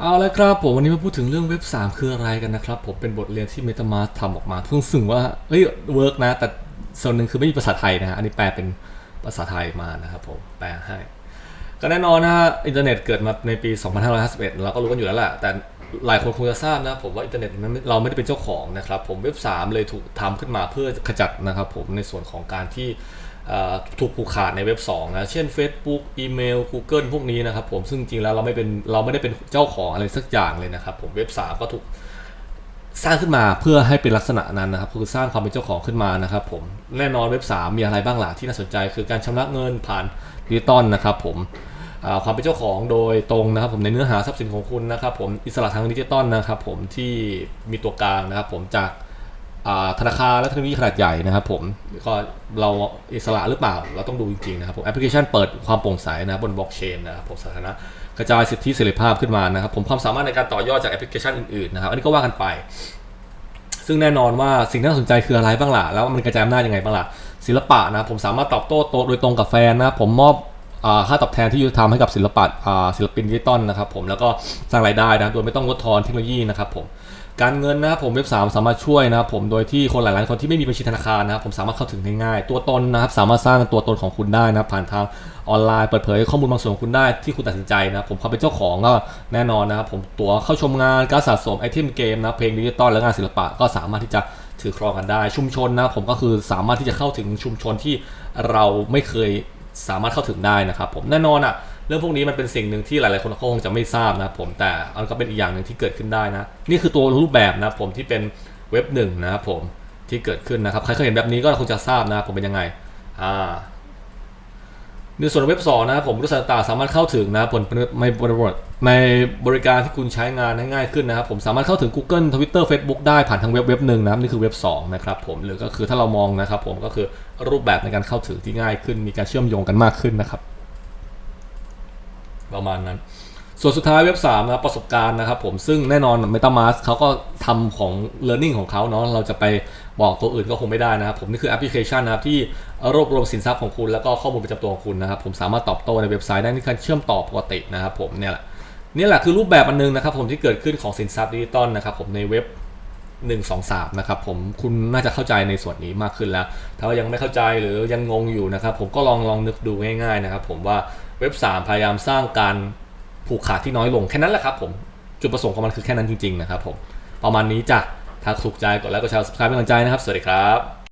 เอาละครับผมวันนี้มาพูดถึงเรื่องเว็บ 3 คืออะไรกันนะครับ ผมเป็นบทเรียนที่ MetaMask ทำออกมาเพิ่งสึงว่าเฮ้ยเวิร์กนะ แต่ส่วนหนึ่งคือไม่มีภาษาไทยนะฮะอันนี้แปลเป็นภาษาไทยมานะครับผมแปลให้ ก็แน่นอนนะฮะอินเทอร์เน็ตเกิดมาในปี 2551 เราก็รู้กันอยู่แล้วแหละแต่ หลายคนคงจะทราบนะผมว่าอินเทอร์เน็ตนั้นเราไม่ได้เป็นเจ้าของนะครับผมเว็บ 3 เลยถูกทำขึ้นมาเพื่อขจัดนะครับผมในส่วนของการที่ถูกผูกขาดในเว็บ2นะเช่น Facebook อีเมล Google พวกนี้นะครับผมซึ่งจริงแล้วเราไม่เป็นเราไม่ได้เป็นเจ้าของอะไรสักอย่างเลยนะครับผมเว็บ 3 ก็ถูกสร้างขึ้นมาเพื่อให้เป็นลักษณะนั้นนะครับคือสร้างความเป็นเจ้าของขึ้นมานะครับผมแน่นอนเว็บ 3 มีอะไรบ้างล่ะที่น่าสนใจ คือการชำระเงินผ่านดิจิตอลนะครับผม ความเป็นเจ้าของโดยตรงนะครับผมในเนื้อหาทรัพย์สินของคุณนะครับผมอิสระทางดิจิตอลนะครับผมที่มีตัวกลางนะครับผมจากธนาคารและเทคโนโลยีขนาดใหญ่นะครับผมก็เราอิสระหรือเปล่าเราต้องดูจริงๆนะครับผมแอปพลิเคชันเปิดความโปร่งใสนะบบนบล็อกเชนนะครับผมสาธารณะกระจายสิทธิเสรีภาพขึ้นมานะครับผมความสามารถในการต่อยอดจากแอปพลิเคชันอื่นๆนะครับอันนี้ก็ว่ากันไป ซึ่งแน่นอนว่าสิ่งที่น่าสนใจคืออะไรบ้างล่ะแล้วมันกระจายอำนาจยังไงบ้างล่ะศิลปะนะผมสามารถตอบโต้โดยตรงกับแฟนนะผมมอบ ค่าตอบแทนที่ยุติธรรมให้กับศิลปะศิลปินดิจิตอลนะครับผมแล้วก็สร้างรายได้นะโดยไม่ต้องลดทอนเทคโนโลยีนะครับผมการเงินนะครับผมเว็บสามสามารถช่วยนะครับผมโดยที่คนหลายๆคนที่ไม่มีบัญชีธนาคารนะครับผมสามารถเข้าถึงได้ง่ายตัวตนนะครับสามารถสร้างตัวตนของคุณได้นะผ่านทางออนไลน์เปิดเผยข้อมูลบางส่วนของคุณได้ที่คุณตัดสินใจนะผมความเป็นเจ้าของก็แน่นอนนะครับผมตัวเข้าชมงานการสะสมไอเทมเกมนะเพลงดิจิตอลและงานศิลปะก็สามารถที่จะถือครองกันได้ ชุมชนนะผมก็คือสามารถที่จะเข้าถึงชุมชนที่เราไม่เคย สามารถเข้าถึงได้นะครับผมแน่นอนอะเรื่องพวกนี้มันเป็นสิ่งหนึ่งที่หลายๆคนคงจะไม่ทราบนะผมแต่มันก็เป็นอีกอย่างหนึ่งที่เกิดขึ้นได้นะ นี่คือตัวรูปแบบนะผมที่เป็นเว็บหนึ่งนะครับผมที่เกิดขึ้นนะครับใครเคยเห็นแบบนี้ก็คงจะทราบนะผมเป็นยังไงอ่า ในส่วนเว็บ2นะครับผมบริษัทต่างสามารถเข้าถึงนะผลในบริบทในบริการที่คุณใช้งานง่ายขึ้นนะครับผมสามารถเข้าถึง Google Twitter Facebook ได้ผ่านทางเว็บเว็บหนึ่งนะครับนี่คือเว็บ2นะครับผมหรือก็คือถ้าเรามองนะครับผมก็คือรูปแบบในการเข้าถึงที่ง่ายขึ้น มีการเชื่อมโยงกันมากขึ้นนะครับ ประมาณนั้น ส่วนสุดท้ายเว็บ3นะประสบการณ์นะครับผมซึ่งแน่นอน MetaMask เขาก็ทำของ learning ของเขาเนาะเราจะไปบอกตัวอื่นก็คงไม่ได้นะครับผมนี่คือแอปพลิเคชันนะครับที่รวบรวมสินทรัพย์ของคุณ แล้วก็ข้อมูลประจำตัวของคุณนะครับผมสามารถตอบโต้ในเว็บไซต์ได้นี่คือเชื่อมต่อปกตินะครับผมเนี่ยแหละนี่แหละคือรูปแบบอันนึงนะครับผมที่เกิดขึ้นของสินทรัพย์ดิจิตอลนะครับผมในเว็บ1 2 3นะครับผมคุณน่าจะเข้าใจในส่วนนี้มากขึ้นแล้ว ถ้ายังไม่เข้าใจหรือยังงงอยู่นะครับผมก็ลองลองนึกดูง่ายๆนะครับผมว่าเว็บ 3 พยายามสร้างการ ผูกขาดที่น้อยลงแค่นั้นแหละครับผมจุดประสงค์ของมันคือแค่นั้นจริงๆนะครับผมประมาณนี้จ้ะถ้าถูกใจกดไลค์กดแชร์ subscribe เป็นกำลังใจนะครับ สวัสดีครับ